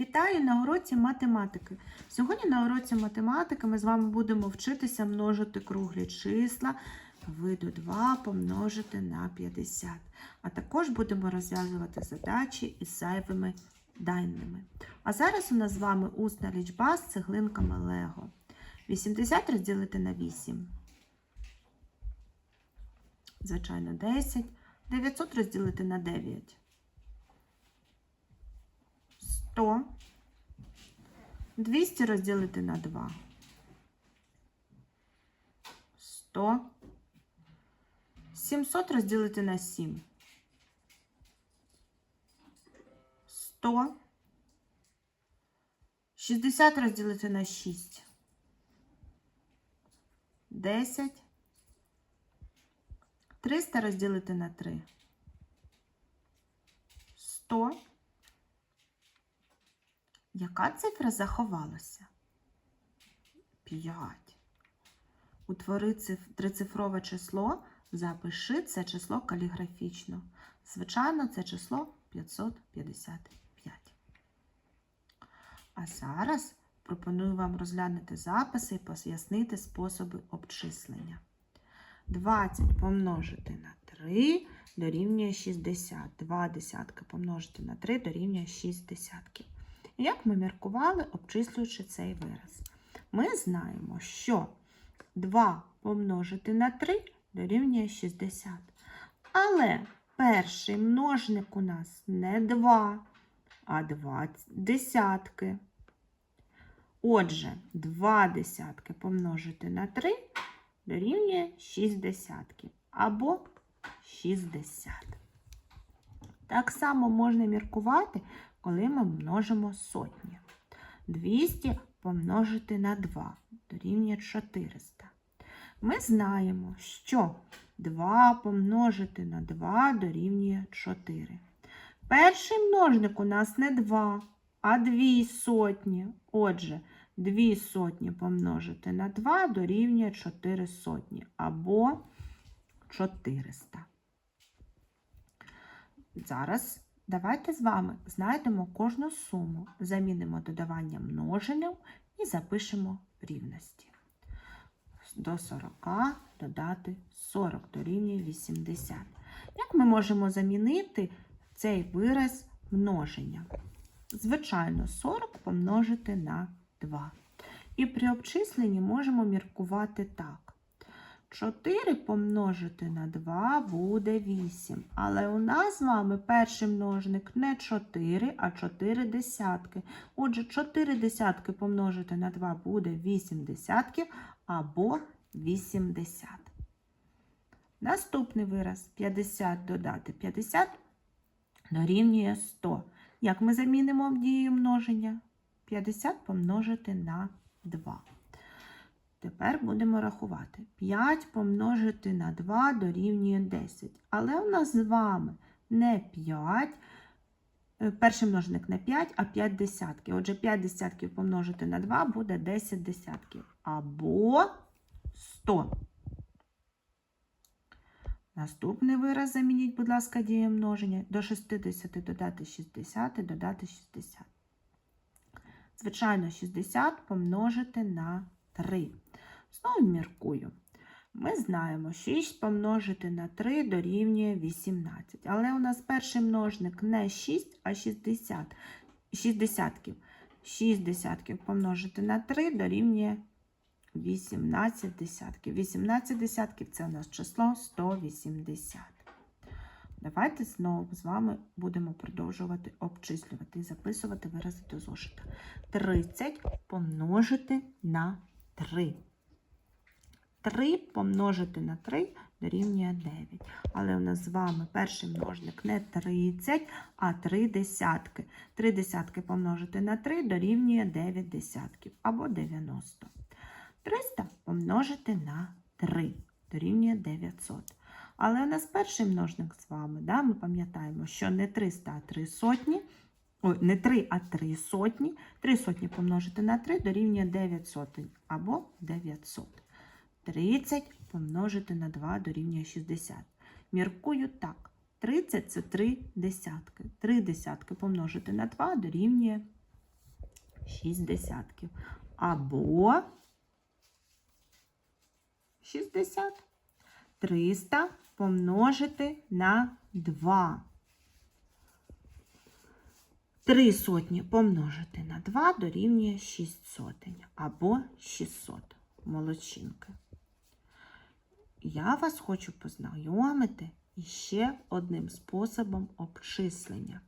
Вітаю на уроці математики. Сьогодні на уроці математики ми з вами будемо вчитися множити круглі числа виду 2 помножити на 50. А також будемо розв'язувати задачі із зайвими даними. А зараз у нас з вами усна лічба з цеглинками Лего. 80 розділити на 8. Звичайно, 10. 900 розділити на 9. 100. 200 розділити на 2. 100. 700 розділити на 7. 100. 60 розділити на 6. 10. 300 розділити на 3. 100. Яка цифра заховалася? 5. Утвори циф- трицифрове число, запиши це число каліграфічно. Звичайно, це число 555. А зараз пропоную вам розглянути записи і пояснити способи обчислення. 20 помножити на 3 дорівнює 60. 2 десятки помножити на 3 дорівнює 6 десятків. Як ми міркували, обчислюючи цей вираз? Ми знаємо, що 2 помножити на 3 дорівнює 60. Але перший множник у нас не 2, а 2 десятки. Отже, 2 десятки помножити на 3 дорівнює 6 десятків або 60. Так само можна міркувати, коли ми множимо сотні. 200 помножити на 2 дорівнює 400. Ми знаємо, що 2 помножити на 2 дорівнює 4. Перший множник у нас не 2, а 2 сотні. Отже, 2 сотні помножити на 2 дорівнює 4 сотні або 400. Зараз давайте з вами знайдемо кожну суму, замінимо додавання множенням і запишемо рівності. До 40 додати 40 дорівнює 80. Як ми можемо замінити цей вираз множення? Звичайно, 40 помножити на 2. І при обчисленні можемо міркувати так. 4 помножити на 2 буде 8. Але у нас з вами перший множник не 4, а 4 десятки. Отже, 4 десятки помножити на 2 буде 8 десятків або 80. Наступний вираз 50 додати 50 дорівнює 100. Як ми замінимо дію множення? 50 помножити на 2. Тепер будемо рахувати. 5 помножити на 2 дорівнює 10. Але у нас з вами не 5, е, перший множник не 5, а 5 десятків. Отже, 5 десятків помножити на 2 буде 10 десятків. Або 100. Наступний вираз замініть, будь ласка, дією множення. До 60 додати 60, додати 60. Звичайно, 60 помножити на 3. Знову міркую. Ми знаємо, 6 помножити на 3 дорівнює 18. Але у нас перший множник не 6, а 60. 6 десятків. 6 десятків помножити на 3 дорівнює 18 десятків. 18 десятків це у нас число 180. Давайте знову з вами будемо продовжувати обчислювати і записувати вирази до зошита. 30 помножити на 3. 3 помножити на 3 дорівнює 9. Але у нас з вами перший множник не 30, а 3 десятки. 3 десятки помножити на 3 дорівнює 9 десятків або 90. 300 помножити на 3 дорівнює 900. Але у нас перший множник з вами, да, ми пам'ятаємо, що не 300, а 3 сотні. Ой, не 3, а 3 сотні. 3 сотні помножити на 3 дорівнює 9 сотень або 900. 30 помножити на 2 дорівнює 60. Міркую так. 30 це 3 десятки. 3 десятки помножити на 2 дорівнює 6 десятків. Або 60. 300 помножити на 2. 3 сотні помножити на 2 дорівнює 6 сотень або 600 молодчинки. Я вас хочу познайомити іще одним способом обчислення.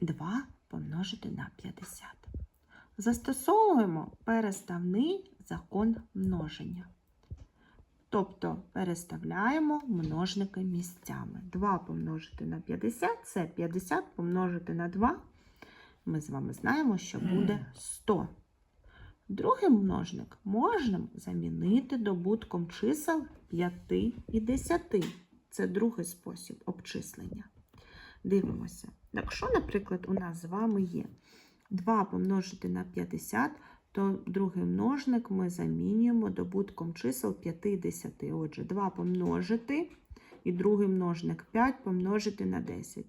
2 помножити на 50. Застосовуємо переставний закон множення. Тобто переставляємо множники місцями. 2 помножити на 50 це 50 помножити на 2. Ми з вами знаємо, що буде 100. Другий множник можна замінити добутком чисел 5 і 10. Це другий спосіб обчислення. Дивимося. Якщо, наприклад, у нас з вами є 2 помножити на 50, то другий множник ми замінюємо добутком чисел 5 і 10. Отже, 2 помножити і другий множник 5 помножити на 10.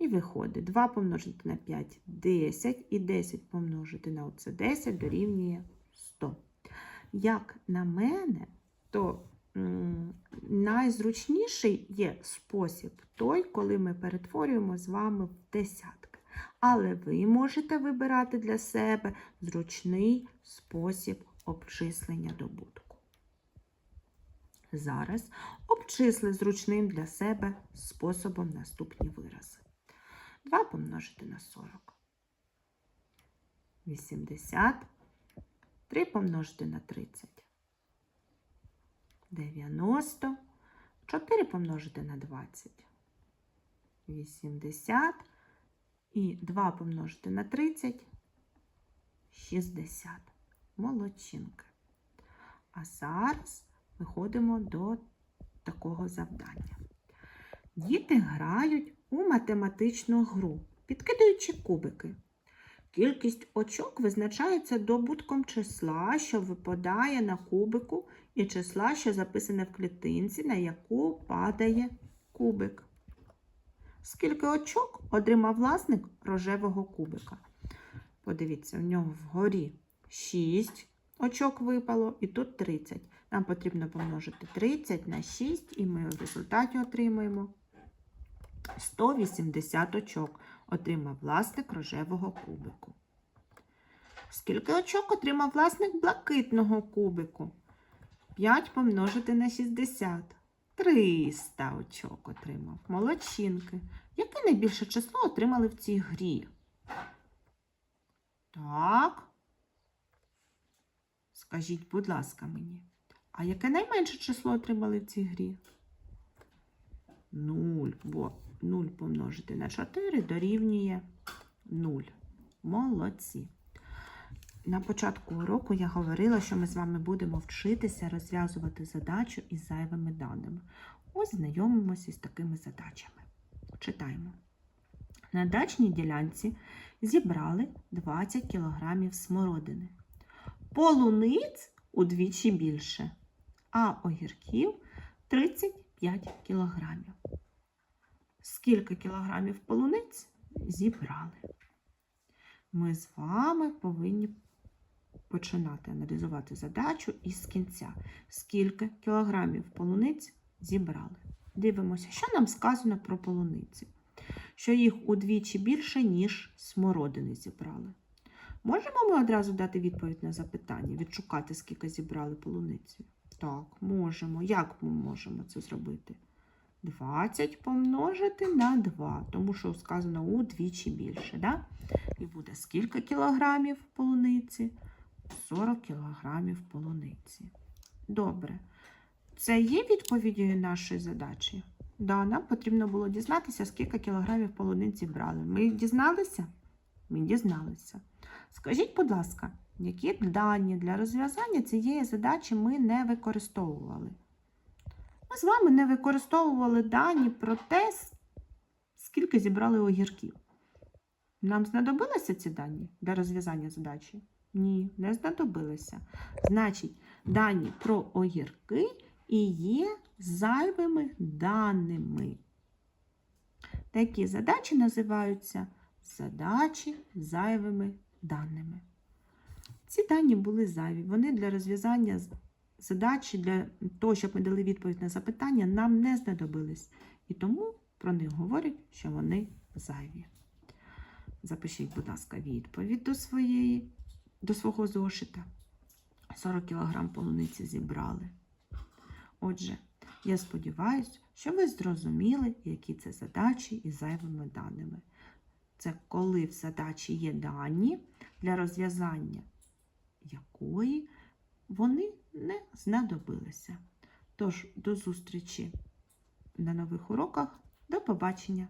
І виходить 2 помножити на 5 10, і 10 помножити на оце 10 дорівнює 100. Як на мене, то найзручніший є спосіб той, коли ми перетворюємо з вами в десятки. Але ви можете вибирати для себе зручний спосіб обчислення добутку. Зараз обчисли зручним для себе способом наступні вирази. 2 помножити на 40. 80. 3 помножити на 30. 90. 4 помножити на 20. 80. І 2 помножити на 30. 60. Молодчинки. А зараз виходимо до такого завдання. Діти грають у математичну гру, підкидаючи кубики. Кількість очок визначається добутком числа, що випадає на кубику, і числа, що записане в клітинці, на яку падає кубик. Скільки очок отримав власник рожевого кубика? Подивіться, у нього вгорі 6 очок випало, і тут 30. Нам потрібно помножити 30 на 6, і ми в результаті отримаємо 180 очок отримав власник рожевого кубику. Скільки очок отримав власник блакитного кубику? 5 помножити на 60. 300 очок отримав. Молодчинки. Яке найбільше число отримали в цій грі? Так. Скажіть, будь ласка, мені. А яке найменше число отримали в цій грі? 0, бо 0 помножити на 4 дорівнює 0. Молодці. На початку уроку я говорила, що ми з вами будемо вчитися розв'язувати задачу із зайвими даними. Ось знайомимося з такими задачами. Читаємо. На дачній ділянці зібрали 20 кг смородини. Полуниць удвічі більше, а огірків 35 кілограмів. Скільки кілограмів полуниць зібрали? Ми з вами повинні починати аналізувати задачу із кінця. Скільки кілограмів полуниць зібрали? Дивимося, що нам сказано про полуниці. Що їх удвічі більше, ніж смородини зібрали. Можемо ми одразу дати відповідь на запитання, відшукати, скільки зібрали полуниці? Так, можемо. Як ми можемо це зробити? 20 помножити на 2, тому що сказано удвічі більше. Да? І буде скільки кілограмів полуниці? 40 кілограмів полуниці. Добре. Це є відповіддю нашої задачі? Да, нам потрібно було дізнатися, скільки кілограмів полуниці брали. Ми дізналися? Ми дізналися. Скажіть, будь ласка, які дані для розв'язання цієї задачі ми не використовували? Ми з вами не використовували дані про те, скільки зібрали огірків. Нам знадобилися ці дані для розв'язання задачі? Ні, не знадобилися. Значить, дані про огірки і є зайвими даними. Такі задачі називаються задачі зайвими даними. Ці дані були зайві. Вони для розв'язання задачі, для того, щоб ми дали відповідь на запитання, нам не знадобились. І тому про них говорять, що вони зайві. Запишіть, будь ласка, відповідь до, своєї, до свого зошита. 40 кг полуниці зібрали. Отже, я сподіваюся, що ви зрозуміли, які це задачі із зайвими даними. Це коли в задачі є дані, для розв'язання якої вони не знадобилися. Тож, до зустрічі на нових уроках. До побачення!